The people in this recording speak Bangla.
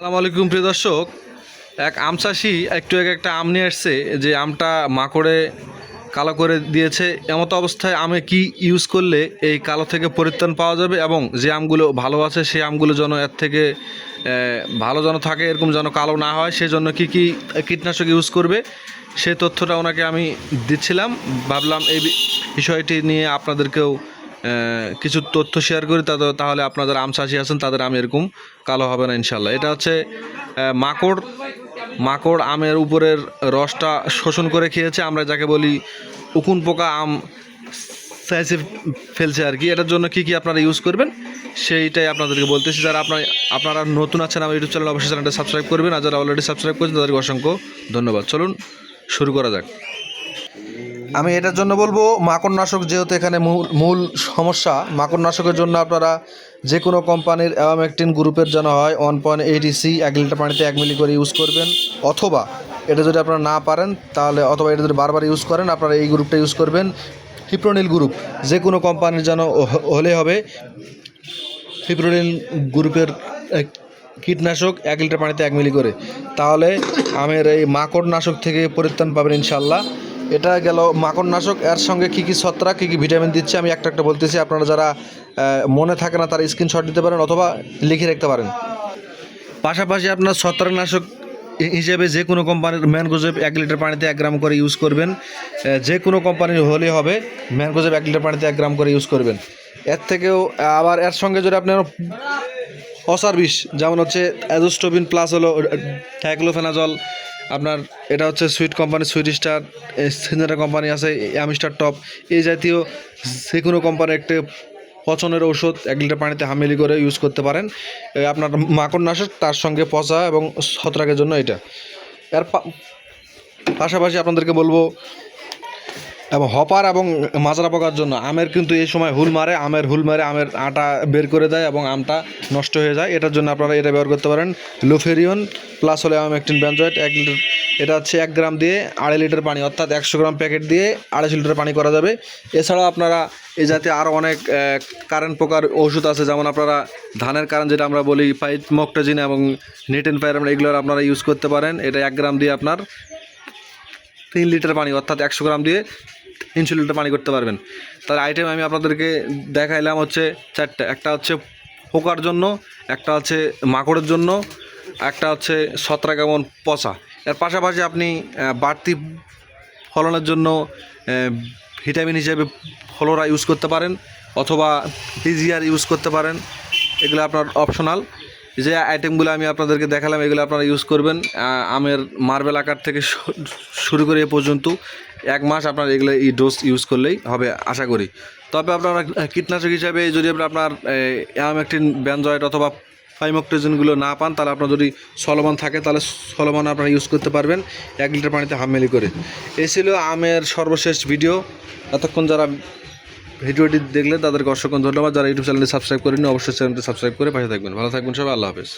আসসালামু আলাইকুম, প্রিয় দর্শক। এক আম চাষি একটু এক একটা আম নিয়ে আসছে, যে আমটা মাকড়ে কালো করে দিয়েছে। এমতো অবস্থায় আমে কি ইউজ করলে এই কালো থেকে পরিত্রাণ পাওয়া যাবে এবং যে আমগুলো ভালো আছে, সেই আমগুলো যেন এর থেকে ভালো যেন থাকে, এরকম যেন কালো না হয়, সেজন্য কি কি কীটনাশক ইউজ করবে, সেই তথ্যটা ওনাকে আমি দিচ্ছিলাম। ভাবলাম এই বিষয়টি নিয়ে আপনাদেরকেও কিছু তথ্য শেয়ার করি তাহলে আপনাদের আম চাষি আছেন, তাদের আম এরকম কালো হবে না ইনশাল্লাহ এটা হচ্ছে মাকড় মাকড় আমের উপরের রসটা শোষণ করে খেয়েছে। আমরা যাকে বলি উকুন পোকা আম সাইজে ফেলছে আর কি। এটার জন্য কি কি আপনারা ইউজ করবেন? সেইটাই আপনাদেরকে বলতেছি। যারা আপনার, আপনারা নতুন আছেন আমার ইউটিউব চ্যানেল অবশ্যই চ্যানেলটা সাবস্ক্রাইব করবেন। আর যারা অলরেডি সাবস্ক্রাইব করেছেন, তাদেরকে অসংখ্য ধন্যবাদ। চলুন, শুরু করা যাক। আমি এটার জন্য বলব, মাকড়নাশক যেহেতু এখানে মূল সমস্যা, মাকড়নাশকের জন্য আপনারা যে কোনো কোম্পানির অ্যাওয়ামেকটিন গ্রুপের যেন হয় ওয়ান পয়েন্ট এইটিসি এক লিটার পানিতে এক মিলি করে ইউজ করবেন, অথবা এটা যদি আপনারা না পারেন, তাহলে অথবা এটা যদি বারবার ইউজ করেন, আপনারা এই গ্রুপটা ইউজ করবেন হিপ্রোনিল গ্রুপ যে কোনো কোম্পানির যেন হলে হবে ফিপ্রোনিল গ্রুপের কীটনাশক এক লিটার পানিতে এক মিলি করে। তাহলে আমের এই মাকড় নাশক থেকে পরিত্রাণ পাবেন ইনশাল্লাহ এটা গেল মাকড় নাশক এর সঙ্গে কী কী ছত্রাক, কী কী ভিটামিন দিচ্ছে, আমি একটা একটা বলতেছি। আপনারা যারা মনে থাকে না, তারা স্ক্রিনশট দিতে পারেন অথবা লিখে রাখতে পারেন। পাশাপাশি আপনার ছত্রাকনাশক হিসেবে যে কোনো কোম্পানির ম্যানগোজেব এক লিটার পানিতে এক গ্রাম করে ইউজ করবেন। যে কোনো কোম্পানির হলে হবে ম্যানগোজেব এক লিটার পানিতে এক গ্রাম করে ইউজ করবেন। এর থেকেও, আবার এর সঙ্গে যদি আপনার অসার বিষ, যেমন হচ্ছে অ্যাজোস্টোবিন প্লাস হলো থ্যাক্লোফেনাজল আপনার এটা হচ্ছে সুইট কোম্পানি সুইট স্টার সিনেরা কোম্পানি আছে অ্যামিস্টার টপ। এই জাতীয় যে কোনো কোম্পানির একটি পচনের ওষুধ এক লিটার পানিতে হামিলি করে ইউজ করতে পারেন। আপনার মাকড় নাশক, তার সঙ্গে পচা এবং ছত্রাকের জন্য এটা। এর পাশাপাশি আপনাদেরকে বলব এবং হপার এবং মাজরা পোকার জন্য। আমের কিন্তু এই সময় হুল মারে, আমের হুল মারে, আমের আটা বের করে দেয় এবং আমটা নষ্ট হয়ে যায়। এটার জন্য আপনারা এটা ব্যবহার করতে পারেন। লুফেরিয়ন প্লাস হলে আম একটিন ব্যানজয়েট এক লিটার এটা হচ্ছে এক গ্রাম দিয়ে আড়াই লিটার পানি, অর্থাৎ একশো গ্রাম প্যাকেট দিয়ে আড়াইশো লিটার পানি করা যাবে। এছাড়াও আপনারা এই জাতীয় আরও অনেক কারেন্ট পোকার ওষুধ আছে, যেমন আপনারা ধানের কারেন্ট যেটা আমরা বলি পাইট মকটাজিন এবং নেট অ্যান্ড ফায়ার এগুলো আপনারা ইউজ করতে পারেন। এটা এক গ্রাম দিয়ে আপনার তিন লিটার পানি, অর্থাৎ একশো গ্রাম দিয়ে লিটার পানি করতে পারবেন। তার আইটেম আমি আপনাদেরকে দেখাইলাম হচ্ছে চারটে। একটা হচ্ছে পোকার জন্য, একটা হচ্ছে মাকড়ের জন্য, একটা হচ্ছে ছত্রাক এবং পচা। এর পাশাপাশি আপনি বাড়তি ফলনের জন্য ভিটামিন হিসেবে ফলোরা ইউজ করতে পারেন, অথবা পিজিআর ইউজ করতে পারেন। এগুলো আপনার অপশনাল যে আইটেমগুলো আমি আপনাদেরকে দেখালাম, এগুলো আপনারা ইউজ করবেন। আমের মার্বেল আকার থেকে শুরু করে এ পর্যন্ত এক মাস আপনার এগুলো এই ডোজ ইউজ করলেই হবে, আশা করি। তবে আপনারা কীটনাশক হিসাবে যদি আপনি আপনার অ্যামাকটিন ব্যানজয়েড অথবা ফাইমোক্টোজেনগুলো না পান, তাহলে আপনার যদি সলমান থাকে, তাহলে সলমান আপনারা ইউজ করতে পারবেন, এক লিটার পানিতে হাফ মিলি করে। এ ছিল আমের সর্বশেষ ভিডিও এতক্ষণ যারা ভিডিওটি দেখলে তাদেরকে অসংখ্য ধন্যবাদ। যারা ইউটিউব চ্যানেলটি সাবস্ক্রাইব করেনি অবশ্যই চ্যানেলটি সাবস্ক্রাইব করে পাশে থাকবেন। ভালো থাকবেন সবাই, আল্লাহ হাফেজ।